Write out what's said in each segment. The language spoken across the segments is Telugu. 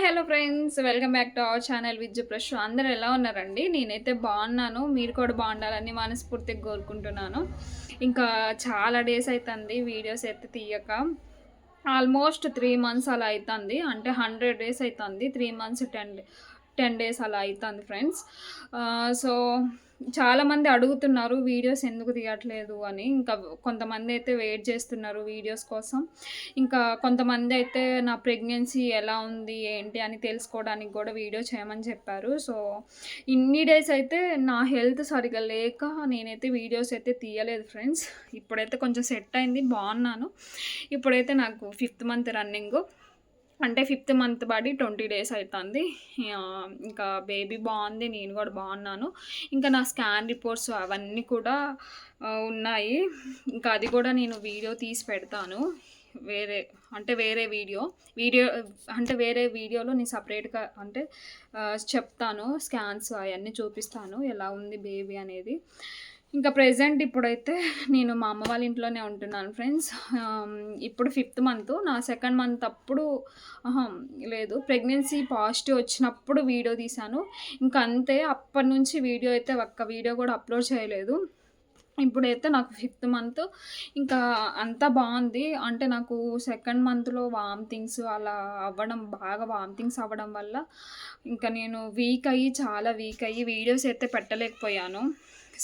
Hi hello friends welcome back to our channel Vijju ప్రశ్న అందరూ ఎలా ఉన్నారండి? నేనైతే బాగున్నాను. మీరు కూడా బాగుండాలని మనస్ఫూర్తిగా కోరుకుంటున్నాను. ఇంకా చాలా డేస్ అవుతుంది వీడియోస్ అయితే తీయక ఆల్మోస్ట్ త్రీ మంత్స్ అలా అవుతుంది అంటే హండ్రెడ్ డేస్ అవుతుంది three months ten ten days అలా అవుతుంది ఫ్రెండ్స్. సో చాలామంది అడుగుతున్నారు వీడియోస్ ఎందుకు తీయట్లేదు అని. ఇంకా కొంతమంది అయితే వెయిట్ చేస్తున్నారు వీడియోస్ కోసం. ఇంకా కొంతమంది అయితే నా ప్రెగ్నెన్సీ ఎలా ఉంది ఏంటి అని తెలుసుకోవడానికి కూడా వీడియో చేయమని చెప్పారు. సో ఇన్ని డేస్ అయితే నా హెల్త్ సరిగా లేక నేనైతే వీడియోస్ అయితే తీయలేదు ఫ్రెండ్స్. ఇప్పుడైతే కొంచెం సెట్ అయింది బాగున్నాను. ఇప్పుడైతే నాకు ఫిఫ్త్ మంత్ రన్నింగ్. అంటే ఫిఫ్త్ మంత్ పడి ట్వంటీ డేస్ అవుతుంది ఇంకా బేబీ బాగుంది నేను కూడా బాగున్నాను. ఇంకా నా స్కాన్ రిపోర్ట్స్ అవన్నీ కూడా ఉన్నాయి. ఇంకా అది కూడా నేను వీడియో తీసి పెడతాను. వేరే అంటే వేరే వీడియో వీడియో అంటే వేరే వీడియోలో నేను సపరేట్గా అంటే చెప్తాను. స్కాన్స్ అవన్నీ చూపిస్తాను. ఎలా ఉంది బేబీ అనేది. ఇంకా ప్రెజెంట్ ఇప్పుడైతే నేను మా అమ్మ వాళ్ళ ఇంట్లోనే ఉంటున్నాను ఫ్రెండ్స్ ఇప్పుడు ఫిఫ్త్ మంత్ నా సెకండ్ మంత్ అప్పుడు లేదు ప్రెగ్నెన్సీ పాజిటివ్ వచ్చినప్పుడు వీడియో తీశాను. ఇంకా అంతే అప్పటి నుంచి వీడియో అయితే ఒక్క వీడియో కూడా అప్లోడ్ చేయలేదు. ఇప్పుడైతే నాకు ఫిఫ్త్ మంత్ ఇంకా అంతా బాగుంది. అంటే నాకు సెకండ్ మంత్లో వామిటింగ్స్ అలా అవ్వడం బాగా వామిటింగ్స్ అవ్వడం వల్ల ఇంకా నేను వీక్ అయ్యి చాలా వీక్ అయ్యి వీడియోస్ అయితే పెట్టలేకపోయాను.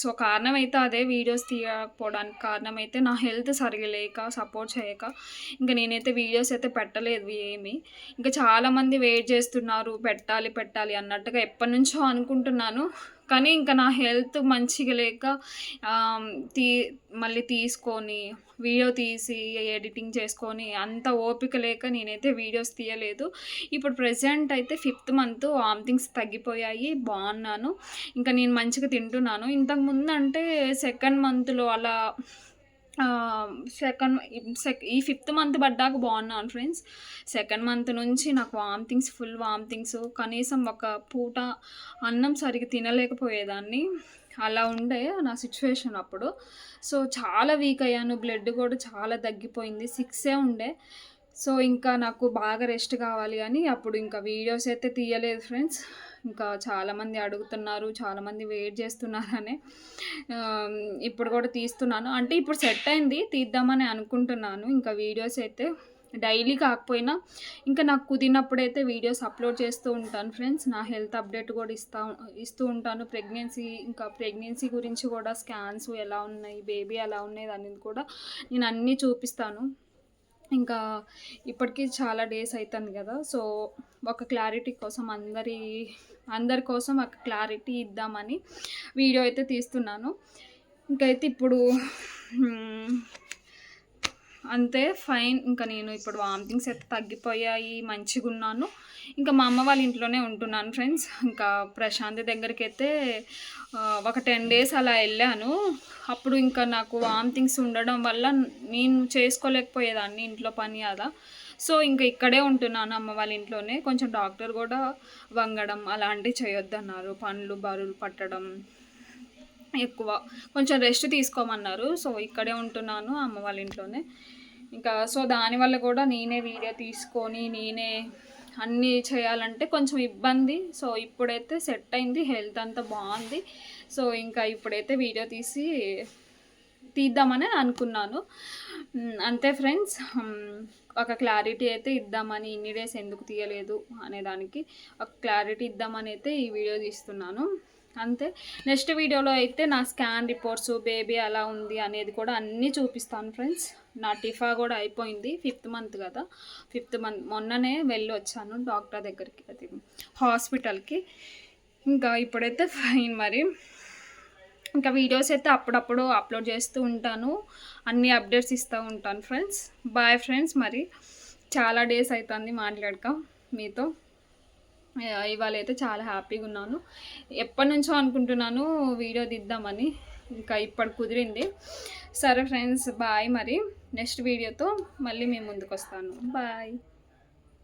సో కారణం అయితే అదే వీడియోస్ తీయకపోవడానికి కారణం అయితే నా హెల్త్ సరిగా లేక సపోర్ట్ చేయక. ఇంకా నేనైతే వీడియోస్ అయితే పెట్టలేదు ఏమి. ఇంకా చాలామంది వెయిట్ చేస్తున్నారు పెట్టాలి పెట్టాలి అన్నట్టుగా ఎప్పటి నుంచో అనుకుంటున్నాను. కానీ ఇంకా నా హెల్త్ మంచిగా లేక తీ మళ్ళీ తీసుకొని వీడియో తీసి ఎడిటింగ్ చేసుకొని అంత ఓపిక లేక నేనైతే వీడియోస్ తీయలేదు. ఇప్పుడు ప్రజెంట్ అయితే ఫిఫ్త్ మంత్ వామిటింగ్స్ తగ్గిపోయాయి బాగున్నాను. ఇంకా నేను మంచిగా తింటున్నాను. ఇంతకుముందు అంటే సెకండ్ మంత్లో అలా సెకండ్ సెక్ ఈ ఫిఫ్త్ మంత్ పడ్డాక బాగున్నాను ఫ్రెండ్స్ సెకండ్ మంత్ నుంచి నాకు వామిటింగ్స్ ఫుల్ వామిటింగ్స్ కనీసం ఒక పూట అన్నం సరిగ్గా తినలేకపోయేదాన్ని. అలా ఉండే నా సిచ్యువేషన్ అప్పుడు. సో చాలా వీక్ అయ్యాను. బ్లడ్ కూడా చాలా తగ్గిపోయింది. సిక్సే ఉండే. సో ఇంకా నాకు బాగా రెస్ట్ కావాలి అని అప్పుడు ఇంకా వీడియోస్ అయితే తీయలేదు ఫ్రెండ్స్. ఇంకా చాలామంది అడుగుతున్నారు చాలామంది వెయిట్ చేస్తున్నారనే ఇప్పుడు కూడా తీస్తున్నాను. అంటే ఇప్పుడు సెట్ అయింది తీద్దామని అనుకుంటున్నాను. ఇంకా వీడియోస్ అయితే డైలీ కాకపోయినా ఇంకా నాకు కుదిరినప్పుడైతే వీడియోస్ అప్లోడ్ చేస్తూ ఉంటాను ఫ్రెండ్స్. నా హెల్త్ అప్డేట్ కూడా ఇస్తా ఇస్తూ ఉంటాను. ప్రెగ్నెన్సీ ఇంకా ప్రెగ్నెన్సీ గురించి కూడా స్కాన్స్ ఎలా ఉన్నాయి బేబీ ఎలా ఉన్నాయి అనేది కూడా నేను అన్నీ చూపిస్తాను. ఇంకా ఇప్పటికీ చాలా డేస్ అవుతుంది కదా సో ఒక క్లారిటీ కోసం అందరి అందరి కోసం ఒక క్లారిటీ ఇద్దామని వీడియో అయితే తీస్తున్నాను. ఇంకైతే ఇప్పుడు అంతే ఫైన్. ఇంకా నేను ఇప్పుడు వామిటింగ్స్ అయితే తగ్గిపోయాయి మంచిగా ఉన్నాను ఇంకా మా అమ్మ వాళ్ళ ఇంట్లోనే ఉంటున్నాను ఫ్రెండ్స్. ఇంకా ప్రశాంతి దగ్గరికి అయితే ఒక టెన్ డేస్ అలా వెళ్ళాను. అప్పుడు ఇంకా నాకు వామిటింగ్స్ ఉండడం వల్ల నేను చేసుకోలేకపోయేదాన్ని ఇంట్లో పని అదా సో ఇంకా ఇక్కడే ఉంటున్నాను అమ్మ వాళ్ళ ఇంట్లోనే. కొంచెం డాక్టర్ కూడా వంగడం అలాంటివి చేయొద్దన్నారు. పండ్లు బరువులు పట్టడం ఎక్కువ. కొంచెం రెస్ట్ తీసుకోమన్నారు. సో ఇక్కడే ఉంటున్నాను అమ్మ వాళ్ళ ఇంట్లోనే. ఇంకా సో దానివల్ల కూడా నేనే వీడియో తీసుకొని నేనే అన్నీ చేయాలంటే కొంచెం ఇబ్బంది. సో ఇప్పుడైతే సెట్ అయింది హెల్త్ అంతా బాగుంది. సో ఇంకా ఇప్పుడైతే వీడియో తీసి తీద్దామని అనుకున్నాను. అంతే ఫ్రెండ్స్. ఒక క్లారిటీ అయితే ఇద్దామని ఇన్ని డేస్ ఎందుకు తీయలేదు అనేదానికి ఒక క్లారిటీ ఇద్దామని అయితే ఈ వీడియో తీస్తున్నాను. అంతే. నెక్స్ట్ వీడియోలో అయితే నా స్కాన్ రిపోర్ట్స్ బేబీ ఎలా ఉంది అనేది కూడా అన్నీ చూపిస్తాను ఫ్రెండ్స్. నా టిఫా కూడా అయిపోయింది ఫిఫ్త్ మంత్ కదా. ఫిఫ్త్ మంత్ మొన్ననే వెళ్ళి వచ్చాను డాక్టర్ దగ్గరికి అది హాస్పిటల్కి. ఇంకా ఇప్పుడైతే ఫైన్ మరి. ఇంకా వీడియోస్ అయితే అప్పుడప్పుడు అప్లోడ్ చేస్తూ ఉంటాను అన్ని అప్డేట్స్ ఇస్తూ ఉంటాను ఫ్రెండ్స్. బాయ్ ఫ్రెండ్స్ మరి. చాలా డేస్ అవుతుంది మాట్లాడక మీతో. ఇవాళ అయితే చాలా హ్యాపీగా ఉన్నాను. ఎప్పటి నుంచో అనుకుంటున్నాను వీడియో దిద్దామని. ఇంకా ఇప్పుడు కుదిరింది. సరే ఫ్రెండ్స్ బాయ్ మరి. నెక్స్ట్ వీడియోతో మళ్ళీ మేము ముందుకు వస్తాను బాయ్.